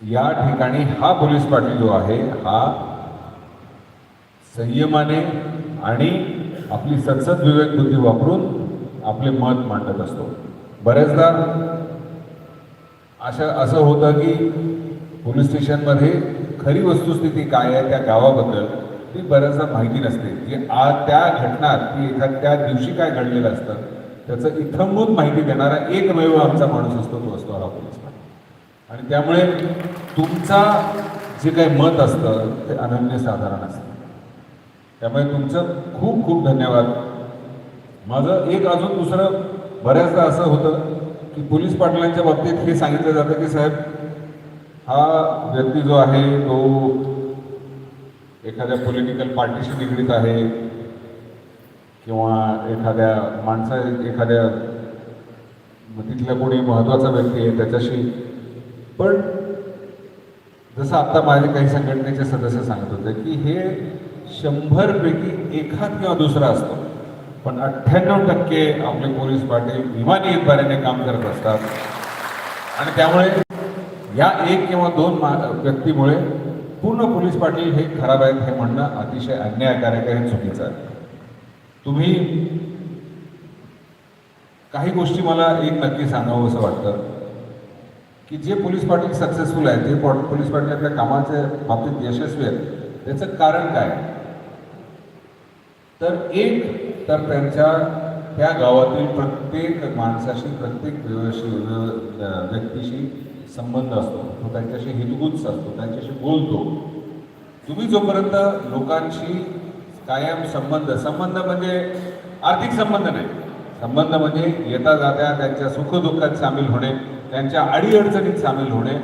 या ठिकाणी हा पोलीस पाटील जो आहे हा संयमाने आणि आपली सतसत विवेक बुद्धी वापरून आपले मत मांडत असतो. बऱ्याचदा अशा असं होतं की पोलीस स्टेशनमध्ये खरी वस्तुस्थिती काय आहे त्या गावाबद्दल ती बऱ्याचदा माहिती नसते. की आज त्या घटनात की एखाद्या त्या दिवशी काय घडलेलं असतं त्याचं इथंबून माहिती देणारा एकमेव आमचा माणूस असतो तो असतो हा पोलीस आणि त्यामुळे तुमचा जे काही मत असतं ते अनन्यसाधारण असतं. त्यामुळे तुमचं खूप खूप धन्यवाद. माझं एक अजून दुसरं बऱ्याचदा असं होतं की पोलीस पाटलांच्या बाबतीत हे सांगितलं जातं की साहेब हा व्यक्ती जो आहे तो एखाद्या पॉलिटिकल पार्टीशी निगडीत आहे किंवा एखाद्या माणसा एखाद्या तिथल्या कोणी महत्त्वाचा व्यक्ती आहे त्याच्याशी पण जसं आता माझे काही संघटनेचे सदस्य सांगत होते की हे शंभरपैकी एखाद किंवा दुसरा असतो. पण अठ्ठ्याण्णव टक्के आपले पोलीस पाटील विमानी इतबाऱ्याने काम करत असतात. आणि त्यामुळे या एक किंवा दोन व्यक्तीमुळे पूर्ण पोलीस पाटील हे खराब आहेत हे म्हणणं अतिशय अन्यायकारक आहे चुकीचं आहे. तुम्ही काही गोष्टी मला एक नक्की सांगावं असं वाटतं. की जे पोलीस पाटील सक्सेसफुल आहेत जे पॉ- पोलीस पाटील आपल्या कामाच्या बाबतीत यशस्वी आहेत त्याचं कारण काय? तर एक तर त्यांच्या त्या गावातील प्रत्येक माणसाशी प्रत्येक व्यक्तीशी संबंध असतो. तो त्यांच्याशी हितगुज असतो त्यांच्याशी बोलतो. तुम्ही जोपर्यंत लोकांशी कायम संबंध संबंध म्हणजे आर्थिक संबंध नाही. संबंध म्हणजे येता जात्या त्यांच्या सुखदुःखात सामील होणे. त्यांच्या अडीअडचणीत सामील होणे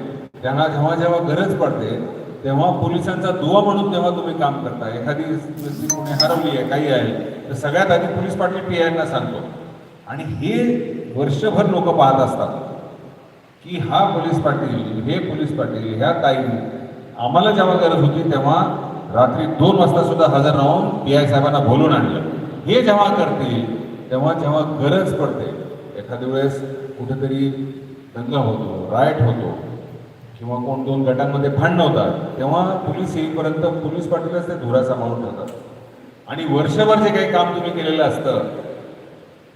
त्यांना जेव्हा जेव्हा गरज पडते तेव्हा पोलिसांचा दुवा म्हणून तेव्हा तुम्ही काम करता. एखादी व्यक्ती कोणी हरवली आहे काही आहे तर सगळ्यात आधी पोलीस पाटील पी आयना सांगतो. आणि हे वर्षभर लोक पाहत असतात की हा पोलीस पाटील हे पोलीस पाटील ह्या ताई आम्हाला जेव्हा गरज होती तेव्हा रात्री दोन वाजता सुद्धा हजर राहून पी आय साहेबांना बोलून आणलं. हे जेव्हा करतील तेव्हा जेव्हा गरज पडते एखाद्या वेळेस कुठेतरी दंग होतो रायट होतो किंवा कोण दोन गटांमध्ये भांडण होतात तेव्हा पोलीस येईपर्यंत पोलीस पाटीलच ते धुरा सांभाळून ठेवतात. आणि वर्षभर जे काही काम तुम्ही केलेलं असतं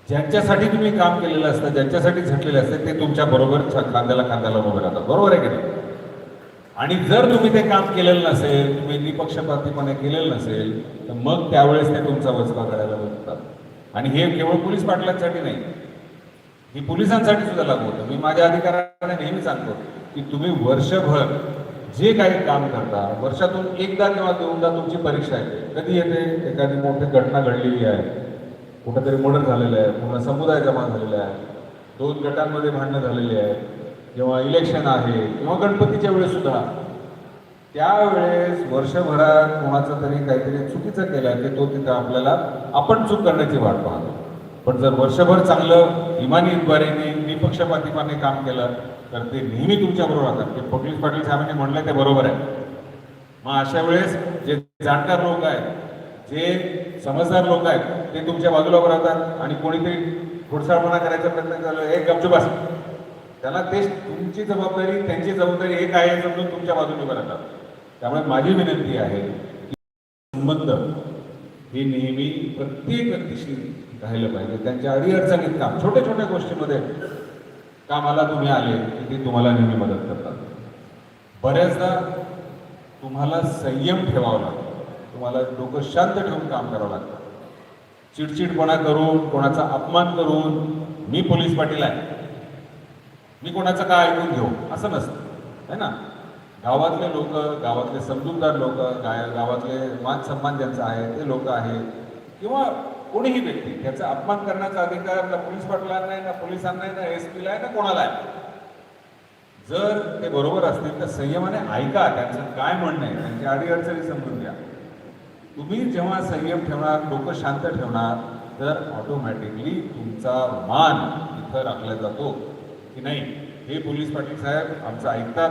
ज्यांच्यासाठी तुम्ही काम केलेलं असतं ज्यांच्यासाठी झटलेले असते ते तुमच्या बरोबर खांद्याला खांद्याला उभे राहतात. बरोबर आहे की नाही? आणि जर तुम्ही ते काम केलेलं नसेल तुम्ही निपक्षपातीपणे केलेलं नसेल तर मग त्यावेळेस ते तुमचा वचपा करायला बघतात. आणि हे केवळ पोलीस पाटलांसाठी नाही ही पोलिसांसाठी सुद्धा लागू होतं. मी माझ्या अधिकाऱ्यांना नेहमी सांगतो की तुम्ही वर्षभर जे काही काम करता वर्षातून एकदा किंवा दोनदा तुमची परीक्षा येते कधी येते? एखादी मोठी घटना घडलेली आहे. कुठंतरी मर्डर झालेलं आहे. पूर्ण समुदाय जमा झालेला आहे. दोन गटांमध्ये भांडणं झालेली आहे. किंवा इलेक्शन आहे. किंवा गणपतीच्या वेळेस सुद्धा. त्यावेळेस वर्षभरात कोणाचं तरी काहीतरी चुकीचं केलं की तो तिथं आपल्याला आपण चूक करण्याची वाट पाहतो. पण जर वर्षभर चांगलं इमानीद्वारेने निपक्षपातीपणे काम केलं तर ते नेहमी तुमच्याबरोबर राहतात. ते पोलीस पाटील साहेबांनी म्हणलं ते बरोबर आहे. मग अशा वेळेस जे जाणकार लोक आहेत जे समजदार लोक आहेत ते तुमच्या बाजूला उभं राहतात आणि कोणीतरी खोडसाळपणा करायचा प्रयत्न झाला एक गपचूप असेल त्याला ते तुमची जबाबदारी त्यांची जबाबदारी एक आहे समजून तुमच्या बाजूने उभं राहतात. त्यामुळे माझी विनंती आहे की संबंध हे नेहमी प्रत्येक व्यक्तीशी राहिलं पाहिजे. त्यांच्या अडीअडचणीत काम छोट्या छोट्या गोष्टीमध्ये कामाला तुम्ही आले की ते तुम्हाला नेहमी मदत करतात. बऱ्याचदा तुम्हाला संयम ठेवावा लागतो. तुम्हाला डोकं शांत ठेवून काम करावं लागतं. चिडचिडपणा करून कोणाचा अपमान करून मी पोलीस पाटील आहे. मी कोणाचं काय ऐकून घेऊ? असं नसतं. है ना? गावातले लोक गावातले समजूतदार लोक गाय गावातले मान सन्मान ज्यांचा आहे ते लोक आहेत. किंवा कोणीही व्यक्ती त्याचा अपमान करण्याचा अधिकार ना पोलीस पाटलांना नाही ना पोलिसांना आहे ना एस पीला आहे ना कोणाला आहे? जर ते बरोबर असतील तर संयमाने ऐका त्यांचं काय म्हणणं आहे त्यांची अडीअडचणी समजून घ्या. तुम्ही जेव्हा संयम ठेवणार लोक शांत ठेवणार तर ऑटोमॅटिकली तुमचा मान इथं राखला जातो. की नाही? हे पोलीस पाटील साहेब आमचं ऐकतात.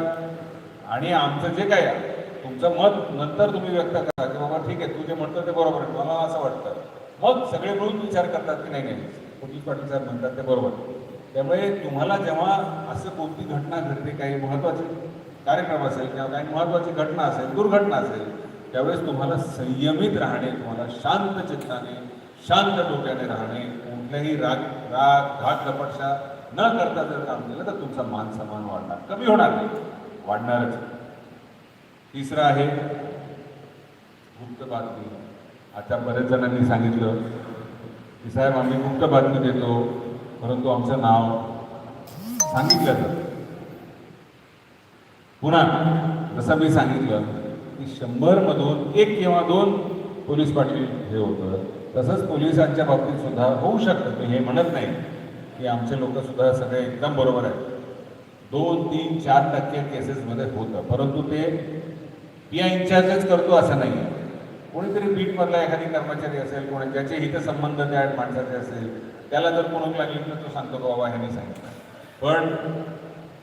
आणि आमचं जे काय आहे, तुमचं मत नंतर तुम्ही व्यक्त करा. की बाबा ठीक आहे तू जे म्हणतो ते बरोबर आहे. मला असं वाटतं. मग सगळे मिळून विचार करतात की नाही नाही. पोलीस पाटील साहेब म्हणतात ते बरोबर. त्यामुळे तुम्हाला जेव्हा असं कोणती घटना घडते काही महत्वाची कार्यक्रम असेल किंवा काही महत्त्वाची घटना असेल दुर्घटना असेल त्यावेळेस तुम्हाला संयमित राहणे तुम्हाला शांत चित्ताने शांत डोक्याने राहणे कुठल्याही राग राग घात लपटशा न करता जर काम केलं तर तुमचा मान सन्मान वाढणार. कमी होणार नाही. वाढणारच. तिसरं आहे गुप्त बातमी आता बऱ्याच जणांनी सांगितलं की साहेब आम्ही गुप्त बातमी देतो परंतु आमचं नाव सांगितलं तर. पुन्हा जसं मी सांगितलं की शंभरमधून एक किंवा दोन पोलीस पाटील हे होतं. तसंच पोलिसांच्या बाबतीत सुद्धा होऊ शकतं. मी हे म्हणत नाही की आमचे लोक सुद्धा सगळे एकदम बरोबर आहेत. दोन तीन चार टक्के केसेसमध्ये होतं. परंतु ते पी आय इन्चार्जच करतो असं नाही आहे कोणीतरी बीटमधला एखादी कर्मचारी असेल कोणी ज्याचे हितसंबंध त्या माणसाचे असेल त्याला जर कोणूक लागली तर तो सांगतो बाबा ह्यांनी सांगितलं. पण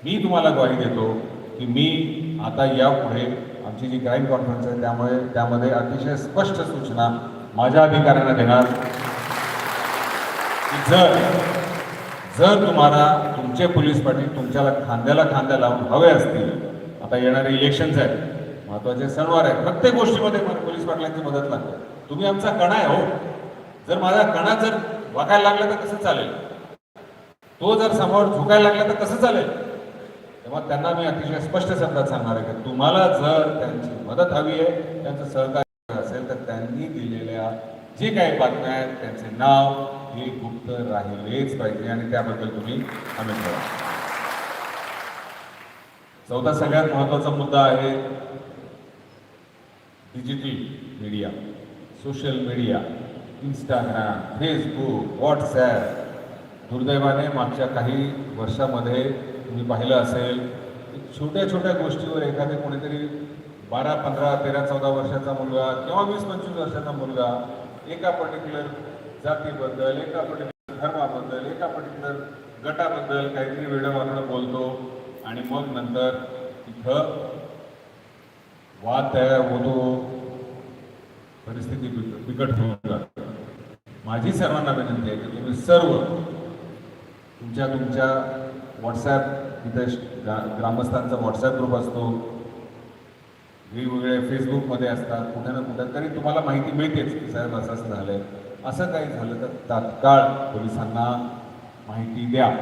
मी तुम्हाला ग्वाही देतो की मी आता यापुढे आमची जी क्राईम कॉन्फरन्स आहे त्यामुळे त्यामध्ये अतिशय स्पष्ट सूचना माझ्या अधिकाऱ्यांना देणार. की जर जर तुम्हाला तुमचे पोलीस पाटील तुमच्याला खांद्याला खांद्या लावून हवे असतील आता येणारे इलेक्शन्स आहेत महत्त्वाचे सणवार आहेत. प्रत्येक गोष्टीमध्ये मला पोलीस पाटलांची मदत लागते. तुम्ही आमचा कणा आहे हो. जर माझा कणा जर वागायला लागला तर कसं चालेल? तो जर समोर झुकायला लागला तर कसं चालेल? तेव्हा त्यांना मी अतिशय स्पष्ट शब्दात सांगणार आहे की तुम्हाला जर त्यांची मदत हवी आहे त्यांचं सहकार्य असेल तर त्यांनी दिलेल्या जे काही बातम्या आहेत त्यांचे नाव हे गुप्त राहिलेच पाहिजे आणि त्याबद्दल तुम्ही हमी ठेवा चौथा सगळ्यात महत्त्वाचा मुद्दा आहे digital media social media Instagram Facebook WhatsApp. दुर्दैवाने मागच्या काही वर्षामध्ये तुम्ही पाहिलं असेल की छोट्या छोट्या गोष्टीवर एखादे कोणीतरी बारा पंधरा तेरा चौदा वर्षाचा मुलगा किंवा वीस पंचवीस वर्षाचा मुलगा एका पर्टिक्युलर जातीबद्दल एका पर्टिक्युलर धर्माबद्दल एका पर्टिक्युलर गटाबद्दल काहीतरी वेळ बोलतो आणि मग नंतर तिथं वाद तयार होतो परिस्थिती बिक- बिकट होऊन जाते. माझी सर्वांना विनंती आहे की तुम्ही सर्व तुमच्या तुमच्या व्हॉट्सॲप तिथे ग्रा- ग्रामस्थांचा व्हॉट्सॲप ग्रुप असतो. वेगवेगळे फेसबुकमध्ये असतात कुठे ना कुठे तरी तुम्हाला माहिती मिळतेच की साहेब असं असं आहे असं काही झालं तर तात्काळ पोलिसांना माहिती द्या.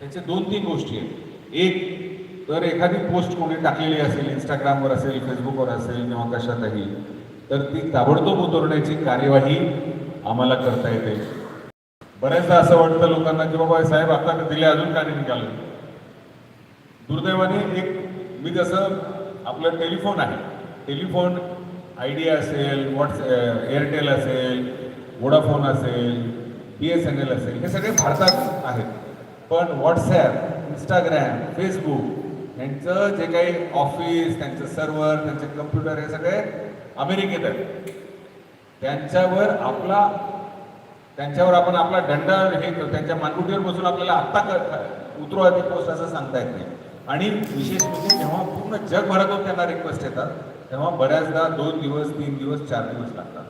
त्याचे दोन तीन गोष्टी आहेत. एक तर एखादी पोस्ट कोणी टाकलेली असेल इंस्टाग्रामवर असेल फेसबुकवर असेल किंवा कशातही तर ती ताबडतोब उतरवण्याची कार्यवाही आम्हाला करता येते. बऱ्याचदा असं वाटतं लोकांना की बाबा साहेब आता दिले अजून का नाही निघालं? दुर्दैवाने एक मी जसं आपलं टेलिफोन आहे टेलिफोन आयडिया असेल व्हॉट्स एअरटेल असेल वोडाफोन असेल बी एस एन एल असेल हे सगळे भारतात आहेत. पण व्हॉट्सॲप इंस्टाग्रॅम फेसबुक यांचं जे काही ऑफिस त्यांचं सर्व्हर त्यांचे कम्प्युटर हे सगळे अमेरिकेत आहेत. त्यांच्यावर आपला त्यांच्यावर आपण आपला दंड हे त्यांच्या मानकुटीवर बसून आपल्याला आत्ता क- उतरवा पोस्ट असं सांगता येत नाही. आणि विशेष म्हणजे जेव्हा पूर्ण जगभरातून त्यांना रिक्वेस्ट येतात तेव्हा बऱ्याचदा दोन दिवस तीन दिवस चार दिवस लागतात.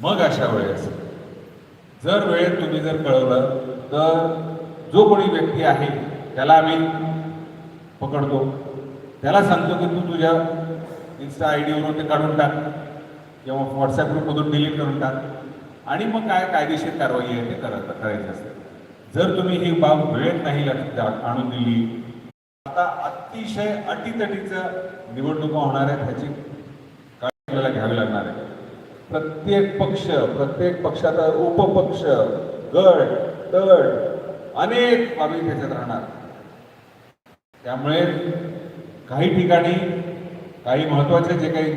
मग अशा वेळेस जर वेळेत तुम्ही जर कळवलं तर जो कोणी व्यक्ती आहे त्याला आम्ही पकडतो. त्याला सांगतो की तू तुझ्या इन्स्टा आय डीवरून ते काढून टाक. किंवा व्हॉट्सॲप ग्रुपमधून डिलीट करून टाक. आणि मग काय कायदेशीर कारवाई आहे ते करत करायची असते. जर तुम्ही ही बाब वेळेत नाही आणून दिली आता अतिशय अटीतटीचं निवडणुका होणार आहेत ह्याची काळजी आपल्याला घ्यावी लागणार आहे. प्रत्येक पक्ष प्रत्येक पक्षाचा उपपक्ष गड तड अनेक बाबी त्याच्यात राहणार. त्यामुळे काही ठिकाणी काही महत्त्वाचे जे काही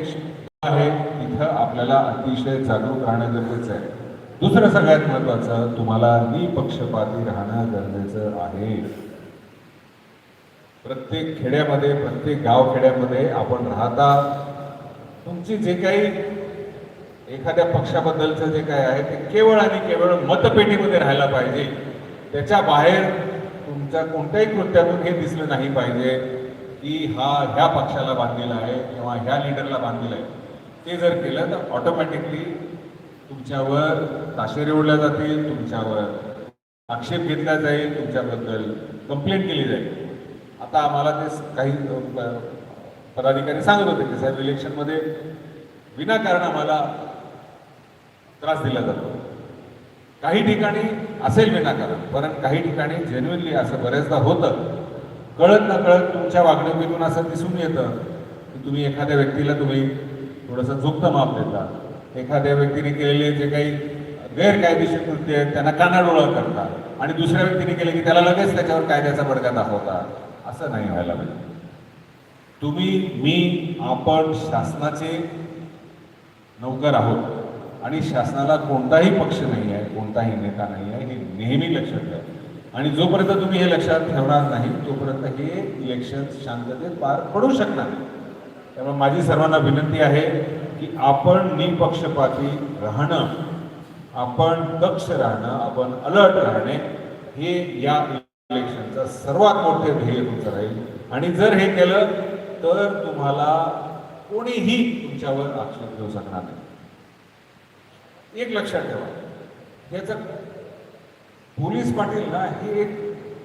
आहे तिथं आपल्याला अतिशय जागरूक राहणं गरजेचं आहे. दुसरं सगळ्यात महत्वाचं तुम्हाला निपक्षपाती राहणं गरजेचं आहे. प्रत्येक खेड्यामध्ये प्रत्येक गाव खेड्यामध्ये आपण राहता तुमची जे काही एखाद्या पक्षाबद्दलचं जे काय आहे ते केवळ आणि केवळ मतपेटीमध्ये राहायला पाहिजे. त्याच्या बाहेर तुमच्या कोणत्याही कृत्यातून हे दिसलं नाही पाहिजे की हा ह्या पक्षाला बांधलेला आहे किंवा ह्या लिडरला बांधलेला आहे. ते जर केलं तर ऑटोमॅटिकली तुमच्यावर ताशेरे ओढल्या जातील तुमच्यावर आक्षेप घेतला जाईल तुमच्याबद्दल कंप्लेंट केली जाईल. आता आम्हाला ते काही पदाधिकारी सांगत होते की साहेब इलेक्शनमध्ये विनाकारण आम्हाला त्रास दिला जातो. काही ठिकाणी असेल विनाकारण कारण काही ठिकाणी जेन्युनली असं बऱ्याचदा होतं. कळत ना कळत तुमच्या वागणुकीतून असं दिसून येतं की तुम्ही एखाद्या व्यक्तीला तुम्ही थोडंसं झुकतं माप देता. एखाद्या व्यक्तीने केलेले जे काही गैरकायदेशीर कृत्य आहेत त्यांना कानाडोळा करता. आणि दुसऱ्या व्यक्तीने केले की त्याला लगेच त्याच्यावर कायद्याचा बडगा दाखवता. असं नाही व्हायला पाहिजे. तुम्ही मी आपण शासनाचे नौकर आहोत. आणि शासनाला कोणताही पक्ष नाही आहे कोणताही नेता नाही आहे हे नेहमी लक्षात ठेवा. आणि जोपर्यंत तुम्ही हे लक्षात ठेवणार नाही तोपर्यंत हे इलेक्शन शांततेत पार पडू शकणार त्यामुळे माझी सर्वांना विनंती आहे की आपण निपक्षपाती राहणं आपण दक्ष राहणं आपण अलर्ट राहणे हे या इलेक्शनचं सर्वात मोठे ध्येय तुमचं राहील. आणि जर हे केलं तर तुम्हाला कोणीही तुमच्यावर आक्षेप घेऊ शकणार नाही. एक लक्षात ठेवा. याचं पोलीस पाटील ना हे एक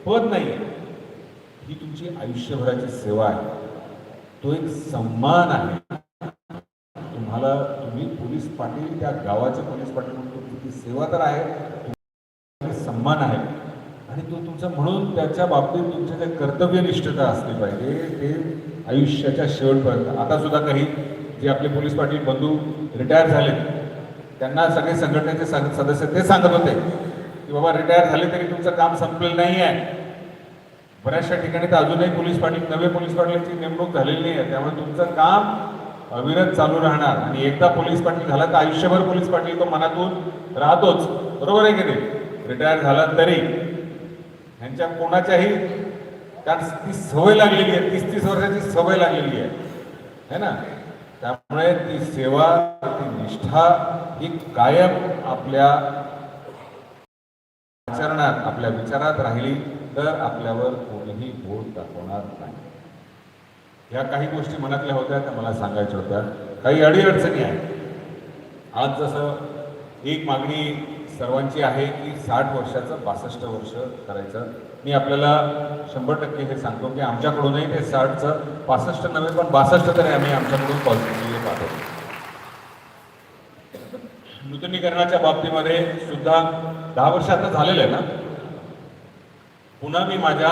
पद नाही. आहे ही तुमची आयुष्यभराची सेवा आहे. तो एक सन्मान आहे. तुम्हाला तुम्ही पोलीस पाटील त्या गावाचे पोलीस पाटील म्हणून तुमची सेवा तर आहे. सन्मान आहे. आणि तो तुमचा म्हणून त्याच्या बाबतीत तुमच्या जे कर्तव्यनिष्ठता असली पाहिजे ते आयुष्याच्या शेवटपर्यंत. आता सुद्धा काही जे आपले पोलीस पाटील बंधू रिटायर झाले त्यांना सगळे संघटनेचे सद- सदस्य ते सांगत होते की बाबा रिटायर झाले तरी तुमचं काम संपलेलं नाही आहे बऱ्याचशा ठिकाणी तर अजूनही पोलीस पाटील नवे पोलीस पाटलांची नेमणूक झालेली नाही आहे त्यामुळे तुमचं काम अविरत चालू राहणार. आणि एकदा पोलीस पाटील झाला तर आयुष्यभर पोलीस पाटील तो मनातून राहतोच. बरोबर आहे की नाही? रिटायर झाला तरी ह्यांच्या कोणाच्याही कारण ती सवय लागलेली आहे. तीस तीस वर्षाची सवय लागलेली आहे. है ना? त्यामुळे ती सेवा ती निष्ठा ही कायम आपल्या आचरणात आपल्या विचारात राहिली तर आपल्यावर कोणीही बोट दाखवणार नाही. या काही गोष्टी मनातल्या होत्या त्या मला सांगायच्या होत्या. काही अडीअडचणी आहेत. आज जसं एक मागणी सर्वांची आहे की साठ वर्षाचं बासष्ट वर्ष करायचं. मी आपल्याला शंभर टक्के हे सांगतो की आमच्याकडूनही ते साठचं पासष्ट नव्हे पण बासष्ट तरी आम्ही आमच्याकडून पॉझिटिव्हली पाहतो नूतनीकरणाच्या बाबतीमध्ये सुद्धा दहा वर्ष आता झालेलं आहे ना? पुन्हा मी माझ्या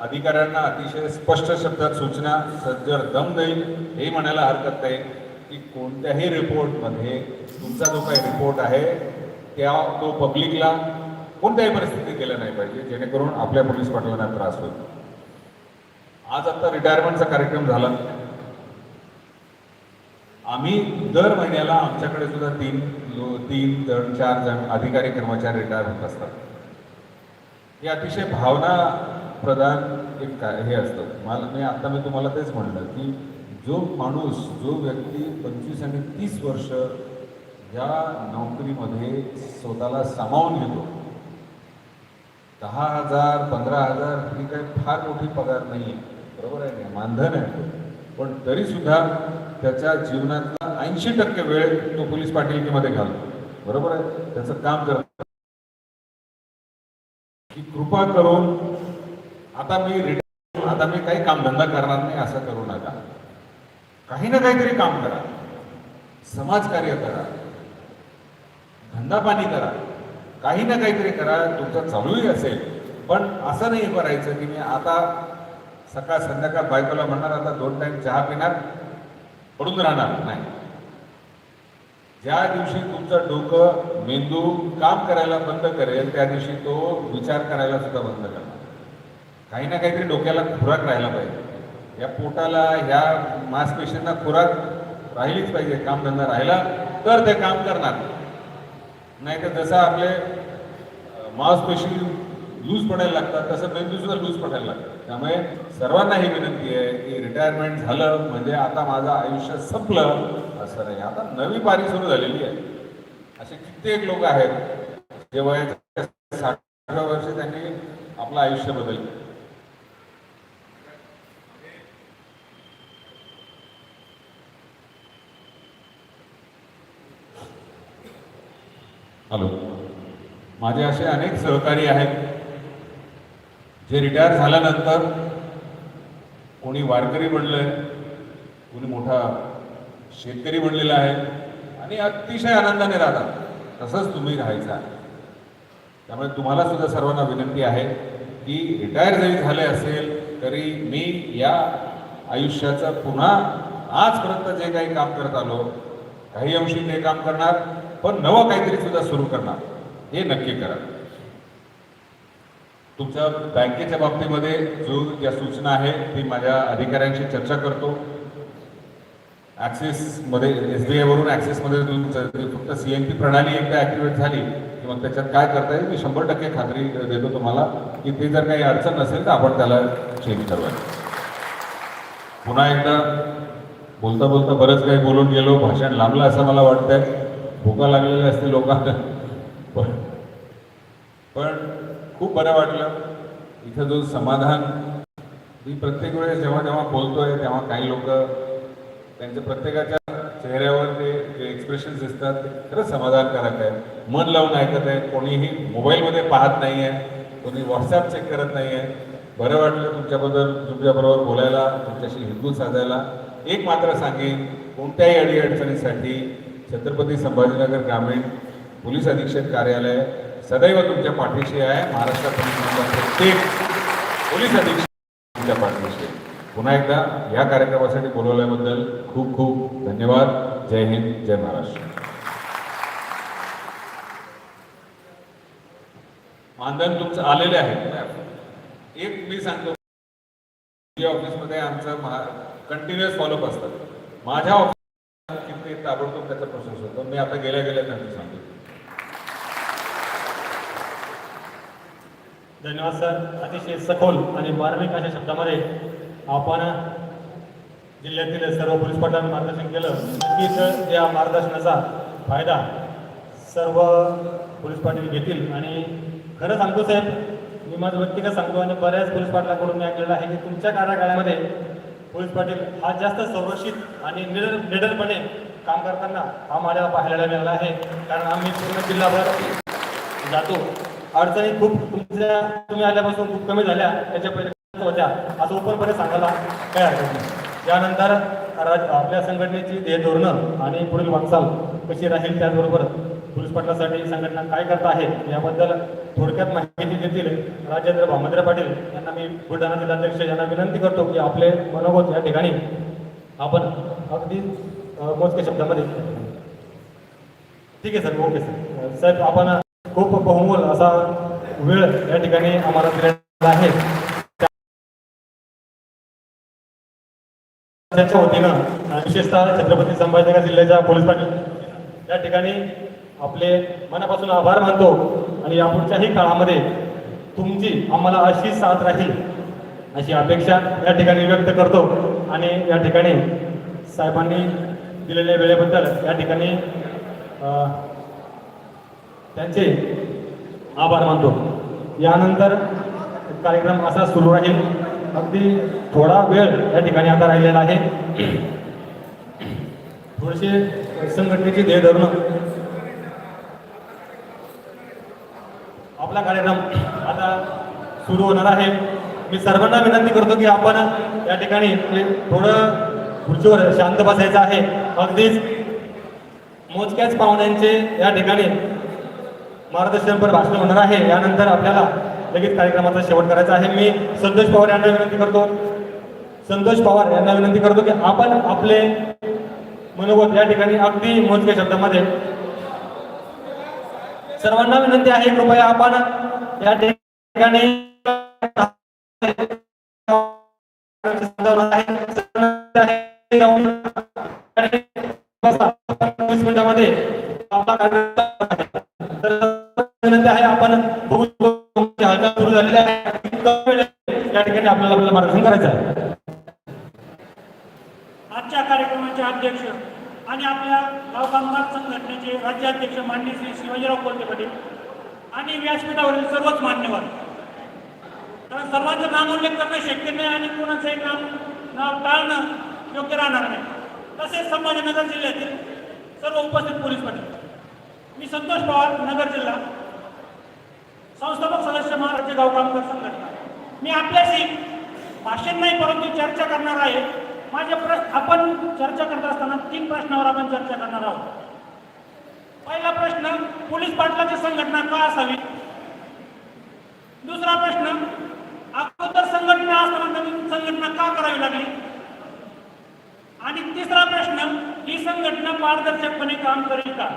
अधिकाऱ्यांना अतिशय स्पष्ट शब्दात सूचना सज्जर दम देईल हे म्हणायला हरकत नाही की कोणत्याही रिपोर्टमध्ये तुमचा जो काही रिपोर्ट आहे त्या तो पब्लिकला कोणत्याही परिस्थितीत गेला नाही पाहिजे जेणेकरून आपल्या पोलीस पाटलांना त्रास होईल. आज आता रिटायरमेंटचा कार्यक्रम झाला. आम्ही दर महिन्याला आमच्याकडे सुद्धा तीन लो तीन जण चार जण अधिकारी कर्मचारी रिटायर होत असतात. हे अतिशय भावना प्रदान एक काय हे असतं. मला मी आता मी तुम्हाला तेच म्हणलं की जो माणूस जो व्यक्ती पंचवीस आणि तीस वर्ष या नोकरीमध्ये स्वतःला सामावून घेतो दहा हजार पंधरा हजार ही काही फार मोठी पगार नाही आहे बरोबर आहे ना मानधन आहे. पण तरी सुद्धा त्याच्या जीवनातला ऐंशी टक्के वेळ तो पोलीस पाटीलकीमध्ये घालतो. बरोबर आहे? त्याचं काम करतो की कृपा करून आता मी रिटायर आता मी काही कामधंदा करणार नाही असं करू नका. काही ना काहीतरी काम करा. समाजकार्य करा. धंदा पाणी करा. काही ना काहीतरी करा तुमचं चालूही असेल. पण असं नाही करायचं की मी आता सकाळ संध्याकाळ बायकोला म्हणणार आता दोन टाइम चहा पिणार पडून राहणार नाही. ज्या दिवशी तुमचं डोकं मेंदू काम करायला बंद करेल त्या दिवशी तो विचार करायला सुद्धा बंद करणार. काही ना काहीतरी डोक्याला खुराक राहायला पाहिजे. या पोटाला ह्या मांसपेशींना खुराक राहिलीच पाहिजे कामधंदा राहिला तर ते काम करणार. नाही तर जसं आपले मांसपेशी लूज पडायला लागतात तसं मेंदूसुद्धा लूज पडायला लागतं त्यामुळे सर्वांना ही विनंती आहे की रिटायरमेंट झालं म्हणजे आता माझं आयुष्य संपलं असं नाही. आता नवी पारी सुरू झालेली आहे. असे कित्येक लोक आहेत जे वयाच्या साठ वर्ष त्यांनी आपलं आयुष्य बदललं. हॅलो. माझे असे अनेक सहकारी आहेत जे रिटायर झाल्यानंतर कोणी वारकरी बनलंय कोणी मोठा शेतकरी बनलेला आहे आणि अतिशय आनंदाने राहतात. तसंच तुम्ही राहायचं. आहे त्यामुळे तुम्हाला सुद्धा सर्वांना विनंती आहे की रिटायर जरी झाले असेल तरी मी या आयुष्याचं पुन्हा आजपर्यंत जे काही काम करत आलो काही अंशी ते काम करणार पण नवं काहीतरी सुद्धा सुरू करणार. हे नक्की करा. तुमच्या बँकेच्या बाबतीमध्ये जो ज्या सूचना आहे ती माझ्या अधिकाऱ्यांशी चर्चा करतो. ॲक्सिसमध्ये एस बी आयवरून ॲक्सिसमध्ये फक्त सी एन पी प्रणाली एकदा ॲक्टिवेट झाली की मग त्याच्यात काय करता येईल मी शंभर टक्के खात्री देतो तुम्हाला की ते जर काही अडचण नसेल तर आपण त्याला चेंज करूया. पुन्हा एकदा बोलता बोलता बरंच काही बोलून गेलो भाषण लांबलं असं मला वाटतंय. भूका लागलेल्या असते लोकांना. पण पण खूप बरं वाटलं. इथं जो समाधान मी प्रत्येक वेळेस जेव्हा जेव्हा बोलतोय तेव्हा काही लोक त्यांच्या प्रत्येकाच्या चेहऱ्यावर ते जे एक्सप्रेशन दिसतात ते खरंच समाधानकारक आहे मन लावून ऐकत आहे कोणीही मोबाईलमध्ये पाहत नाही आहे कोणी व्हॉट्सॲप चेक करत नाही आहे बरं वाटलं तुमच्याबद्दल तुमच्याबरोबर बोलायला तुमच्याशी हिंदू साधायला एक मात्र सांगेन कोणत्याही अडीअडचणीसाठी छत्रपती संभाजीनगर ग्रामीण पोलीस अधीक्षक कार्यालय सदैव तुमच्या पाठीशी आहे. महाराष्ट्र पोलिसांच्या प्रत्येक पोलीस अधीक्षक तुमच्या पाठीशी पुन्हा एकदा या कार्यक्रमासाठी बोलवल्याबद्दल खूप खूप धन्यवाद. जय हिंद जय महाराष्ट्र. मानधन तुमचं आलेले आहे. एक मी सांगतो ऑफिसमध्ये आमचं कंटिन्युअस फॉलोअप असतात माझ्या ऑफिस ताबडतोब त्याचा प्रोसेस होतो. मी आता गेल्या गेल्या त्यांना सांगतो. धन्यवाद सर. अतिशय सखोल आणि मार्मिक अशा शब्दामध्ये आपण जिल्ह्यातील सर्व पोलीस पाटलांना मार्गदर्शन केलं. नक्कीच या मार्गदर्शनाचा फायदा सर्व पोलीस पाटील घेतील आणि खरं सांगतो साहेब मी माझं व्यक्तिगत सांगतो आणि बऱ्याच पोलीस पाटलांकडून मी ऐकलेलं आहे की तुमच्या कार्यकाळामध्ये पोलीस पाटील हा जास्त संरक्षित आणि निडर निडरपणे काम करताना हा माझ्या पाहायला मिळाला आहे. कारण आम्ही पूर्ण जिल्हाभर जातो. अडचणी खूप तुमच्या तुम्ही आल्यापासून खूप कमी झाल्या. त्याच्या पहिले होत्या. असं ओपनपणे सांगायला काय हरकत नाही. त्यानंतर राज आपल्या संघटनेची ध्येय धोरणं आणि पुढील वाटचाल कशी राहील त्याचबरोबर पोलीस पटलासाठी संघटना काय करत आहे याबद्दल थोडक्यात माहिती देतील राजेंद्र भामंद्र पाटील. यांना मी बुलढाणा जिल्हाध्यक्ष यांना विनंती करतो की आपले मनोगत या ठिकाणी आपण अगदी मोजक्या शब्दामध्ये. ठीक आहे सर. Okay sir. साहेब आपण खूप बहुमोल असा वेळ या ठिकाणी आम्हाला दिलेला आहे. त्याच्या वतीनं विशेषतः छत्रपती संभाजीनगर जिल्ह्याच्या पोलीस पाटील या ठिकाणी आपले मनापासून आभार मानतो आणि यापुढच्याही काळामध्ये तुमची आम्हाला अशी साथ राहील अशी अपेक्षा या ठिकाणी व्यक्त करतो. आणि या ठिकाणी साहेबांनी दिलेल्या वेळेबद्दल या ठिकाणी त्यांचे आभार मानतो. यानंतर कार्यक्रम असा सुरू राहील. अगदी थोडा वेळ या ठिकाणी आता राहिलेला आहे. थोडेसे संघटनेची ध्येय धरून आपला कार्यक्रम आता सुरू होणार आहे. मी सर्वांना विनंती करतो की आपण या ठिकाणी म्हणजे थोडं खुर्चीवर शांत बसायचं आहे. अगदीच मोजक्याच पाहुण्यांचे या ठिकाणी मार्गदर्शनपर भाषण होणार आहे. यानंतर आपल्याला लगेच कार्यक्रमाचा शेवट करायचा आहे. मी संतोष पवार यांना विनंती करतो. संतोष पवार यांना विनंती करतो की आपण आपले मनोगत या ठिकाणी अगदी मोजक्या शब्दामध्ये सर्वांना विनंती आहे कृपया आपण या ठिकाणी आहे आपण सुरू आहे या ठिकाणी आपल्याला आपल्याला मार्गदर्शन करायचं आहे आजच्या कार्यक्रमाचे अध्यक्ष आणि आपल्या गाव कामगार संघटनेचे राज्याध्यक्ष मान्य श्री शिवाजीराव कोलते पाटील आणि व्यासपीठावरील सर्वच मान्यवर. कारण सर्वांचं नामोल्लेख करणं शक्य नाही आणि कोणाचंही नाम नाव टाळणं योग्य राहणार नाही. तसेच संभाजीनगर जिल्ह्यातील सर्व उपस्थित पोलीस पाटील मी संतोष पवार नगर जिल्हा. संस्थापक सदस्य महाराष्ट्र गाव संघटना. मी आपल्याशी भाषण नाही परंतु चर्चा करणार आहे. माझे प्रश्न आपण चर्चा करत असताना तीन प्रश्नावर आपण चर्चा करणार आहोत. पहिला प्रश्न पोलीस पाटलाची संघटना का असावी? दुसरा प्रश्न अगोदर संघटना असताना नवीन संघटना का करावी लागली? आणि तिसरा प्रश्न ही संघटना पारदर्शकपणे काम करेल का?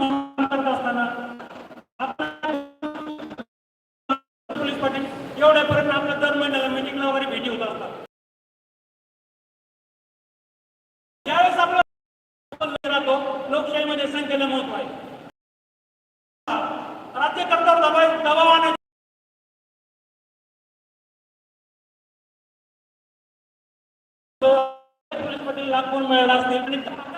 सर्वोच्च करत असताना पोलीस पाटील एवढ्यापर्यंत आपल्या दर महिन्याला मिटिंगला वगैरे भेटी होत असतात. ज्यावेळेस आपलं राहतो लोकशाहीमध्ये संख्येला महत्त्व आहे. राज्यकर्त्यावर दबाव दबाव आणण्याची पोलीस पाटील लागून मिळाला असतील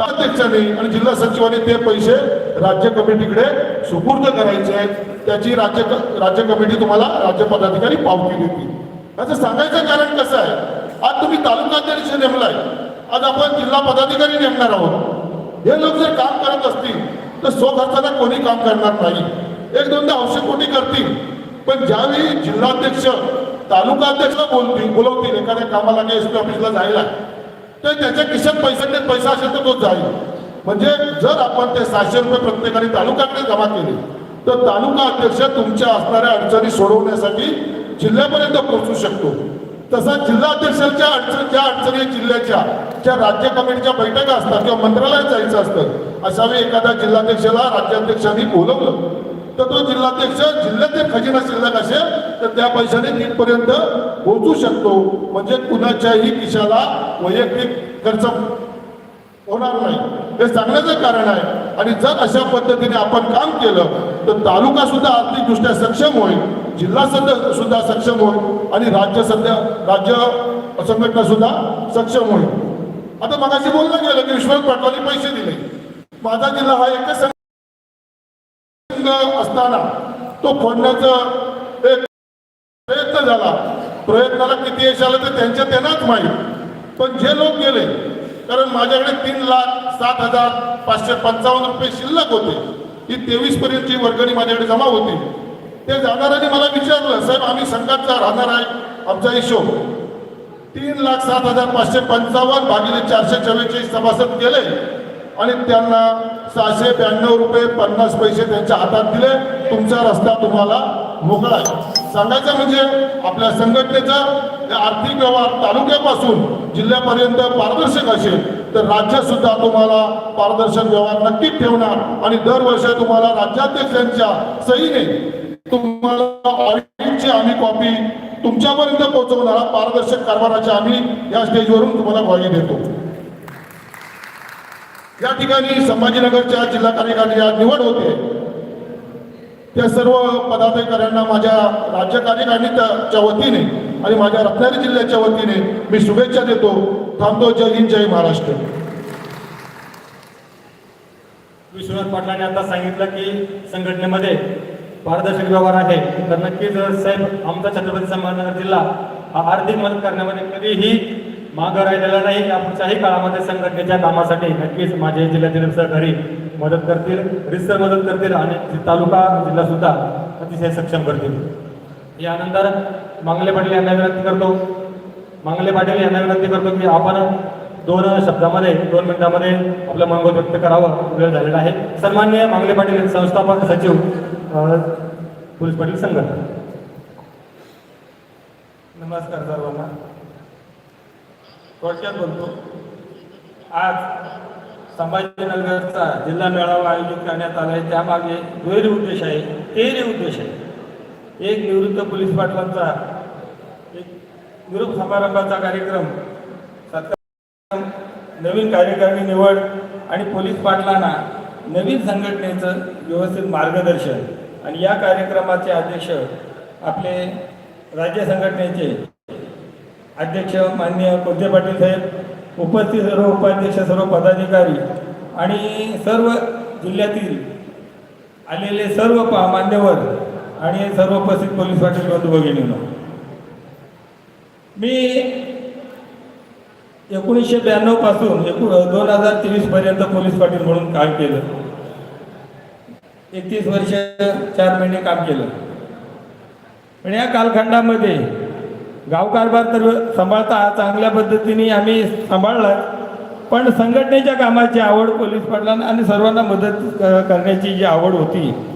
अध्यक्षांनी आणि जिल्हा सचिवाने ते पैसे राज्य कमिटीकडे सुपूर्द करायचे आहेत. त्याची राज्य राज्य कमिटी तुम्हाला राज्य पदाधिकारी पावती देतील. याचं सांगायचं कारण कसं आहे? आज तुम्ही तालुका अध्यक्ष नेमलाय. आज आपण जिल्हा पदाधिकारी नेमणार आहोत. हे लोक जर काम करत असतील तर स्वखर्चाला कोणी काम करणार नाही. एक दोनदा औषध कोणी करतील. पण ज्यावेळी जिल्हाध्यक्ष तालुका अध्यक्ष बोलतील बोलवतील एखाद्या कामाला काही एस ऑफिसला जायला तर त्याच्या खिशात पैसा पैसा असेल तर तो जाईल. म्हणजे जर आपण ते सहाशे रुपये प्रत्येकाने तालुक्याकडे जमा केले तर तालुका अध्यक्ष तुमच्या असणाऱ्या अडचणी सोडवण्यासाठी जिल्ह्यापर्यंत पोहोचू शकतो. तसा जिल्हा अध्यक्षांच्या अडचण ज्या अडचणी जिल्ह्याच्या ज्या राज्य कमिटीच्या बैठका असतात किंवा मंत्रालयात जायचं असतं अशा वेळी एखाद्या जिल्हाध्यक्षाला राज्याध्यक्षांनी बोलवलं. तर तो जिल्हाध्यक्ष जिल्ह्यातील खजिना शिल्लक असेल तर त्या पैशाने तिथपर्यंत पोहोचू शकतो. म्हणजे कुणाच्याही खिशाला वैयक्तिक खर्च होणार नाही. हे सांगण्याचं कारण आहे. आणि जर अशा पद्धतीने आपण काम केलं तर तालुका सुद्धा आर्थिकदृष्ट्या सक्षम होईल जिल्हा सध्या सुद्धा सक्षम होईल आणि राज्य सध्या राज्य संघटना सुद्धा सक्षम होईल. आता मगाशी बोललं गेलं की विश्वनाथ पाटलांनी पैसे दिले. माझा जिल्हा हा एकच प्रसंग असताना तो फोडण्याचा एक प्रयत्न झाला. प्रयत्नाला किती यश आलं ते त्यांच्या त्यांनाच माहीत. पण जे लोक गेले कारण माझ्याकडे तीन लाख सात हजार पाचशे पंचावन्न रुपये शिल्लक होते. ही तेवीस पर्यंतची वर्गणी माझ्याकडे जमा होती. ते जाणाऱ्यांनी मला विचारलं साहेब आम्ही संघातचा राहणार आहे. आमचा हिशोब. तीन लाख सात हजार पाचशे पंचावन्न भागिले चारशे चव्वेचाळीस सभासद गेले. आणि त्यांना सहाशे ब्याण्णव रुपये पन्नास पैसे त्यांच्या हातात दिले. तुमचा रस्ता तुम्हाला मोकळा आहे. सांगायचं म्हणजे आपल्या संघटनेचा आर्थिक व्यवहार तालुक्यापासून जिल्ह्यापर्यंत पारदर्शक असेल तर राज्यात सुद्धा तुम्हाला पारदर्शक व्यवहार नक्कीच ठेवणार आणि दरवर्षी तुम्हाला राज्याध्यक्षांच्या सहीने तुम्हाला ऑडिटची आम्ही कॉपी तुमच्यापर्यंत पोहोचवणारा. पारदर्शक कारभाराची आम्ही या स्टेजवरून तुम्हाला ग्वाही देतो. या ठिकाणी संभाजीनगरच्या जिल्हा कार्यकारिणी आज निवड होते. त्या सर्व पदाधिकाऱ्यांना माझ्या राज्य कार्यकारिणीच्या वतीने आणि माझ्या रत्नागिरी जिल्ह्याच्या वतीने मी शुभेच्छा देतो. थांबतो. जय हिंद जय महाराष्ट्र. विश्वनाथ पाटलांनी आता सांगितलं की संघटनेमध्ये पारदर्शक व्यवहार आहे. तर नक्कीच साहेब आमचा छत्रपती संभाजीनगर जिल्हा आर्थिक मदत करण्यामध्ये कधीही मागं राहिलेला नाही. यापुढच्याही काळामध्ये संघटनेच्या कामासाठी नक्कीच माझे जिल्ह्यातील सहकारी मदत करतील रिसर मदत करतील आणि तालुका जिल्हा सुद्धा अतिशय सक्षम करतील. यानंतर मांगले पाटील यांना विनंती करतो. मांगले पाटील यांना विनंती करतो की आपण दोन शब्दामध्ये दोन मिनिटांमध्ये आपलं मनोगत व्यक्त करावं. वेळ झालेला आहे. सन्मान्य मांगले पाटील संस्थापक सचिव पोलीस पाटील संघटना. नमस्कार सर्वांना. थोडक्यात बोलतो. आज संभाजीनगरचा जिल्हा मेळावा आयोजित करण्यात आला आहे त्यामागे दुहेरी उद्देश आहे तेरी उद्देश आहे. एक निवृत्त पोलीस पाटलांचा एक निरूप समारंभाचा कार्यक्रम सत्कार नवीन कार्यकारिणी निवड आणि पोलीस पाटलांना नवीन संघटनेचं व्यवस्थित मार्गदर्शन. आणि या कार्यक्रमाचे अध्यक्ष आपले राज्य संघटनेचे अध्यक्ष माननीय कोणते पाटील साहेब उपस्थित सर्व उपाध्यक्ष सर्व पदाधिकारी आणि सर्व जिल्ह्यातील आलेले सर्व पा मान्यवर आणि सर्व उपस्थित पोलीस पाटील बंधू मी एकोणीसशे ब्याण्णवपासून एकू दोन हजार तेवीस पर्यंत पोलीस पाटील म्हणून काम केलं. एकतीस वर्ष चार महिने काम केलं. पण या कालखंडामध्ये गावकारभार तर सांभाळता चांगल्या पद्धतीने आम्ही सांभाळला. पण संघटनेच्या कामाची आवड पोलीस पाटलांना आणि सर्वांना मदत क- करण्याची जी आवड होती